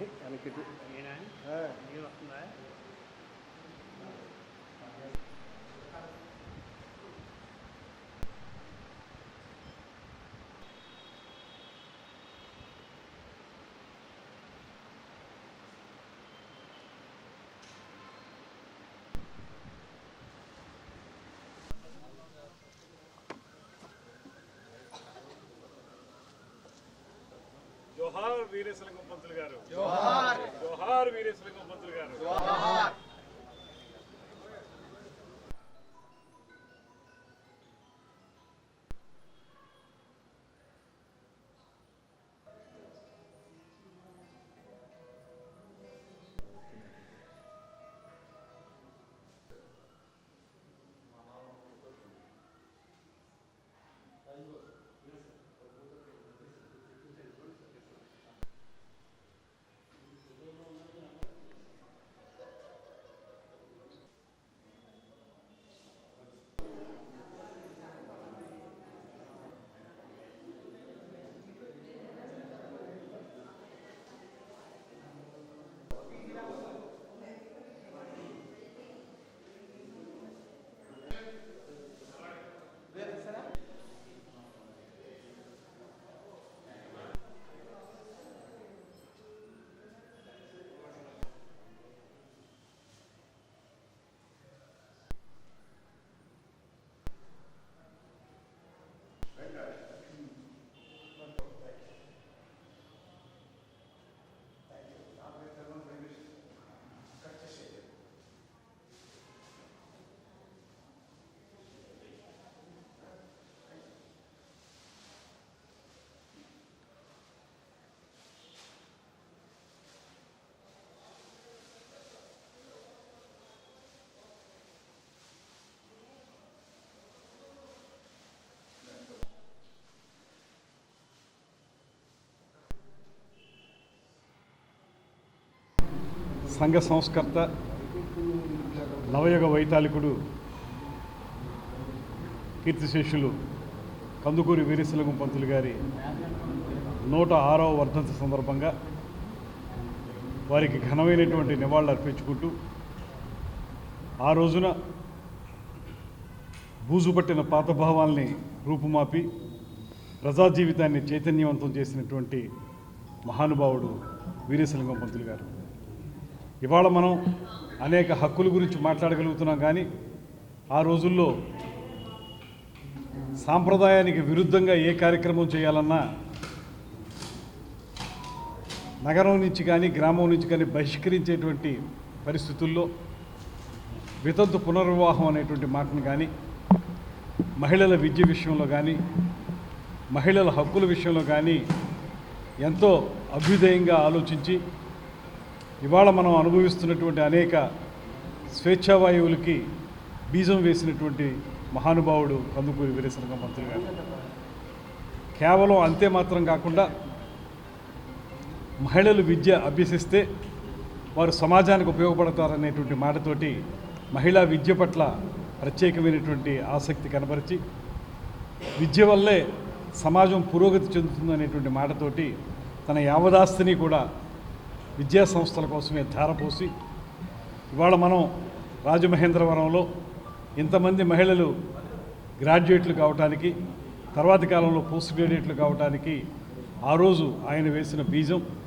எனக்கு எனக்கு జోహార్ వీరేశలింగం పంతులు గారు జోహార్ జోహార్ వీరేశలింగం పంతులు గారు సంఘ సంస్కర్త నవయుగ వైతాళికుడు కీర్తిశేషులు కందుకూరి వీరేశలింగం పంతులు గారి నూట ఆరవ వర్ధంతి సందర్భంగా వారికి ఘనమైనటువంటి నివాళులు అర్పించుకుంటూ ఆ రోజున బూజు పట్టిన పాత భావాల్ని రూపుమాపి ప్రజా జీవితాన్ని చైతన్యవంతం చేసినటువంటి మహానుభావుడు వీరేశలింగం పంతులు గారు. ఇవాళ మనం అనేక హక్కుల గురించి మాట్లాడగలుగుతున్నాం కానీ ఆ రోజుల్లో సాంప్రదాయానికి విరుద్ధంగా ఏ కార్యక్రమం చేయాలన్నా నగరం నుంచి కానీ గ్రామం నుంచి కానీ బహిష్కరించేటువంటి పరిస్థితుల్లో వితంతు పునర్వివాహం అనేటువంటి మాటను కానీ మహిళల విద్య విషయంలో కానీ మహిళల హక్కుల విషయంలో కానీ ఎంతో అభ్యుదయంగా ఆలోచించి ఇవాళ మనం అనుభవిస్తున్నటువంటి అనేక స్వేచ్ఛావాయువులకి బీజం వేసినటువంటి మహానుభావుడు కందుకూరి వీరేశలింగం మంత్రి గారు. కేవలం అంతే మాత్రం కాకుండా మహిళలు విద్య అభ్యసిస్తే వారు సమాజానికి ఉపయోగపడతారనేటువంటి మాటతోటి మహిళా విద్య పట్ల ప్రత్యేకమైనటువంటి ఆసక్తి కనపరిచి విద్య వల్లే సమాజం పురోగతి చెందుతుందనేటువంటి మాటతోటి తన యావదాస్తిని కూడా విద్యా సంస్థల కోసమే ధారపోసి ఇవాళ మనం రాజమహేంద్రవరంలో ఇంతమంది మహిళలు గ్రాడ్యుయేట్లు కావటానికి తర్వాతి కాలంలో పోస్ట్ గ్రాడ్యుయేట్లు కావటానికి ఆ రోజు ఆయన వేసిన బీజం.